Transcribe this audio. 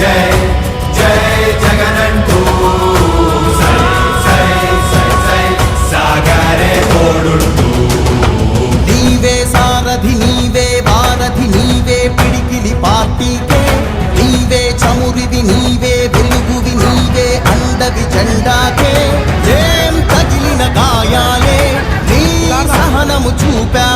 జై జై జగనంటూ సై సై సై సై సాగరే తోడుంటూ నీవే సారథి నీవే వారధి నీవే పిడికిలి పార్టీకే. నీవే చమురివి చూపా.